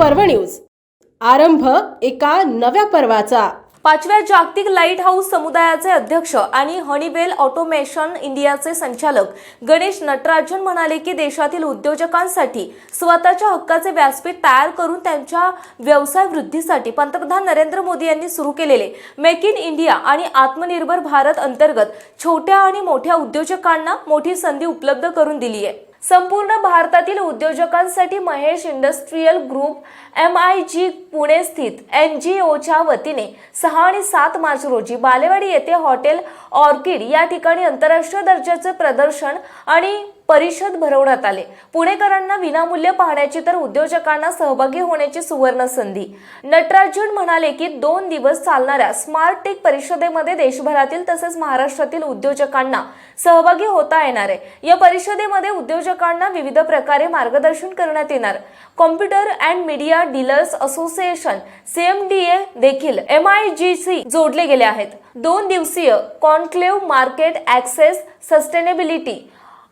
News. आरंभ एका नव्या पर्वाचा. पाचव्या जागतिक लाइट हाऊस समुदायाचे अध्यक्ष आणि हनीवेल ऑटोमेशन इंडियाचे संचालक गणेश नटराजन म्हणाले की देशातील उद्योजकांसाठी स्वतःच्या हक्काचे व्यासपीठ तयार करून त्यांच्या व्यवसाय वृद्धीसाठी पंतप्रधान नरेंद्र मोदी यांनी सुरू केलेले मेक इन इंडिया आणि आत्मनिर्भर भारत अंतर्गत छोट्या आणि मोठ्या उद्योजकांना मोठी संधी उपलब्ध करून दिली आहे. संपूर्ण भारतातील उद्योजकांसाठी Mahesh industrial group M I G Pune स्थित एन जी ओच्या वतीने सहा आणि सात मार्च रोजी बालेवाडी येथे हॉटेल ऑर्किड या ठिकाणी आंतरराष्ट्रीय दर्जाचे प्रदर्शन आणि परिषद भरवण्यात आले. पुणेकरांना विनामूल्य पाहण्याची तर उद्योजकांना सहभागी होण्याची सुवर्ण संधी. नटराजन म्हणाले की दोन दिवस चालणाऱ्या स्मार्ट टेक परिषदेमध्ये देशभरातील तसेच महाराष्ट्रातील उद्योजकांना सहभागी होता येणार आहे. या परिषदेमध्ये उद्योजकांना विविध प्रकारे मार्गदर्शन करण्यात येणार. Computer and media dealers association CMDA देखील एम आय जी सी जोडले गेले आहेत. दोन दिवसीय conclave market access sustainability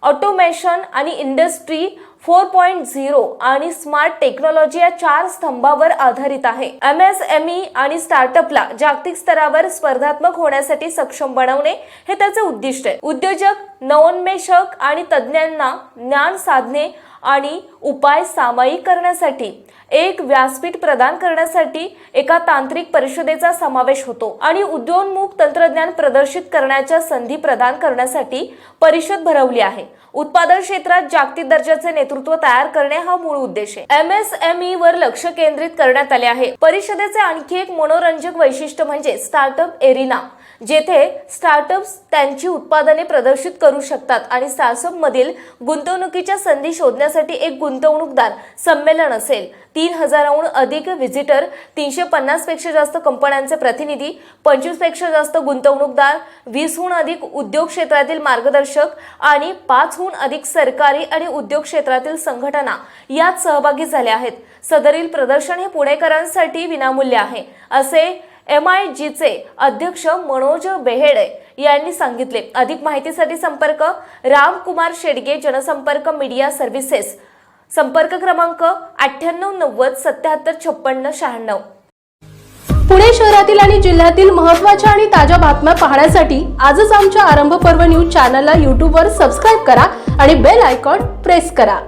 automation आणि इंडस्ट्री फोर पॉईंट झिरो आणि स्मार्ट टेक्नॉलॉजी या चार स्तंभावर आधारित आहे. एम एस एम ई आणि स्टार्टअपला जागतिक स्तरावर स्पर्धात्मक होण्यासाठी सक्षम बनवणे हे त्याचे उद्दिष्ट आहे. उद्योजक नवोन्मेषक आणि तज्ज्ञांना ज्ञान साधणे आणि उपाय सामायिक करण्यासाठी एक व्यासपीठ प्रदान करण्यासाठी एका तांत्रिक परिषदेचा समावेश होतो आणि उद्योन्मुख तंत्रज्ञान प्रदर्शित करण्याच्या संधी प्रदान करण्यासाठी परिषद भरवली आहे. उत्पादन क्षेत्रात जागतिक दर्जाचे नेतृत्व तयार करणे हा मूळ उद्देश आहे. एम एस एम ई वर लक्ष केंद्रित करण्यात आले आहे. परिषदेचे आणखी एक मनोरंजक वैशिष्ट्य म्हणजे स्टार्टअप एरिना जेथे स्टार्टअप्स त्यांची उत्पादने प्रदर्शित करू शकतात आणि स्टार्टअपमधील गुंतवणुकीच्या संधी शोधण्यासाठी एक गुंतवणूकदार संमेलन असेल. तीन हजाराहून अधिक व्हिजिटर तीनशे पन्नासपेक्षा जास्त कंपन्यांचे प्रतिनिधी पंचवीसपेक्षा जास्त गुंतवणूकदार वीसहून अधिक उद्योग क्षेत्रातील मार्गदर्शक आणि पाचहून अधिक सरकारी आणि उद्योग क्षेत्रातील संघटना यात सहभागी झाल्या आहेत. सदरील प्रदर्शन हे पुणेकरांसाठी विनामूल्य आहे. असे एम आय जीचे अध्यक्ष मनोज बेहेडे यांनी सांगितले. अधिक माहितीसाठी संपर्क रामकुमार शेडगे जनसंपर्क मीडिया सर्व्हिसेस. संपर्क क्रमांक अठ्ठ्याण्णव नव्वद सत्याहत्तर छप्पन्न शहाण्णव. पुणे शहरातील आणि जिल्ह्यातील महत्त्वाच्या आणि ताज्या बातम्या पाहण्यासाठी आजच आमच्या आरंभ पर्व न्यूज चॅनलला यूट्यूबवर सबस्क्राईब करा आणि बेल आयकॉन प्रेस करा.